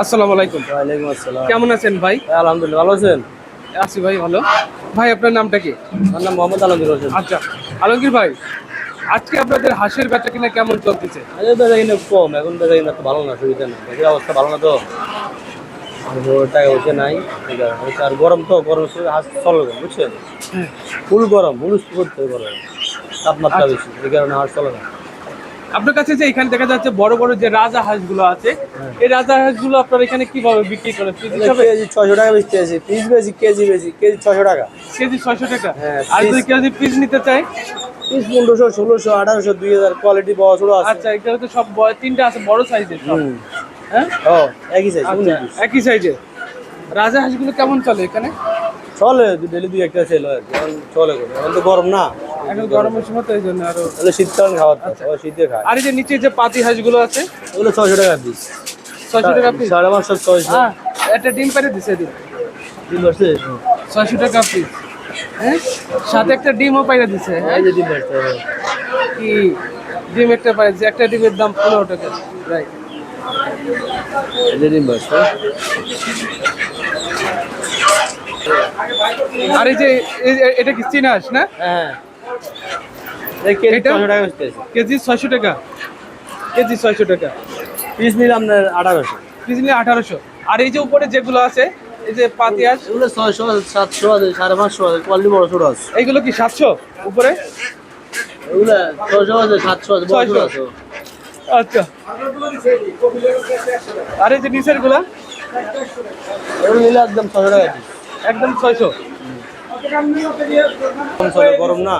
আসসালামু আলাইকুম। ওয়ালাইকুম আসসালাম। কেমন আছেন ভাই? আলহামদুলিল্লাহ ভালো আছেন? আছি ভাই ভালো। ভাই আপনার নামটা কি? আমার নাম মোহাম্মদ আলমগীর হোসেন। আচ্ছা আলমগীর ভাই আজকে আপনাদের হাঁসের বেচা কিনা কেমন চলতেছে? আরে বেচা কিনা কম এখন বেচা কিনা তো ভালো না সুবিধা না। দেশের অবস্থা ভালো না তো। টাকা পয়সা নাই। আর গরম তো গরম হাঁস চলে না বুঝছেন? ফুল গরম হুলুস করতে গরম। তাপমাত্রা বেশি এই কারণে হাঁস চলে না। আপনার কাছে যে এখানে দেখা যাচ্ছে বড় বড় যে রাজা হাঁসগুলো আছে এই রাজা হাঁসগুলো আপনার এখানে কীভাবে বিক্রি করেন? কেজি ছয়শো টাকা বেশি আছে পিস বেশি কেজি বেশি কেজি ছয়শো টাকা। কেজি ছয়শো টাকা? হ্যাঁ, আর যদি কেউ যদি পিস নিতে চায়? পিস পনেরোশো ষোলোশো আঠারোশো দুই হাজার কোয়ালিটি বড় ছোটো আছে। আচ্ছা এখানে তো সব তিনটা আছে বড় সাইজের হ্যাঁ? ও একই সাইজ আচ্ছা একই সাইজের রাজা হাঁসগুলো কেমন চলে এখানে? চলে ডেলি দুই একটা সেল হয়। চলে এখন তো গরম না। এখন গরমের সময় তো এই জন্য আরও তাহলে শীতকালীন খাবার তো সবাই শীতে খায়। আর এই যে নিচে যে পাতি হাঁসগুলো আছে ওগুলো ছয়শো টাকা পিস ছয়শো টাকা পিস সাড়ে পাঁচশো ছয়শো। হ্যাঁ একটা ডিম পেরে দিছে দিন ডিম পারছে ছয়শো টাকা পিস হ্যাঁ? সাথে একটা ডিমও পাইরে দিছে হ্যাঁ? যে ডিম কি? ডিম একটা পাইছে একটা ডিমের দাম পনেরো টাকা রাইট ডিম আর এই যে এটা কি চীনা হাঁস না? হ্যাঁ। কেজি? ছয়শো টাকা কেজি ছয়শো টাকা? টাকা। পিস নিলে আপনার আঠারোশো। নিলে আঠারোশো। আর এই যে উপরে যেগুলো আছে এই যে পাতি হাঁস এগুলো ছয়শো সাতশো আছে সাড়ে পাঁচশো আছে কোয়ালিটি বড় ছোটো আছে। এইগুলো কি সাতশো উপরে? এগুলো ছয়শো আছে সাতশো আছে বড় ছোটো আছে। আচ্ছা। আর এই যে নিচেরগুলা এগুলো নিলে একদম ছয়শো টাকা একদম ছয়শো গরম না।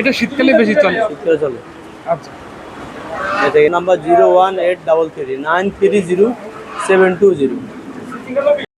এটা শীতকালে বেশি চলে? শীতকালে চলে। আচ্ছা। এটা number zero one eight double three nine three zero seven two zero.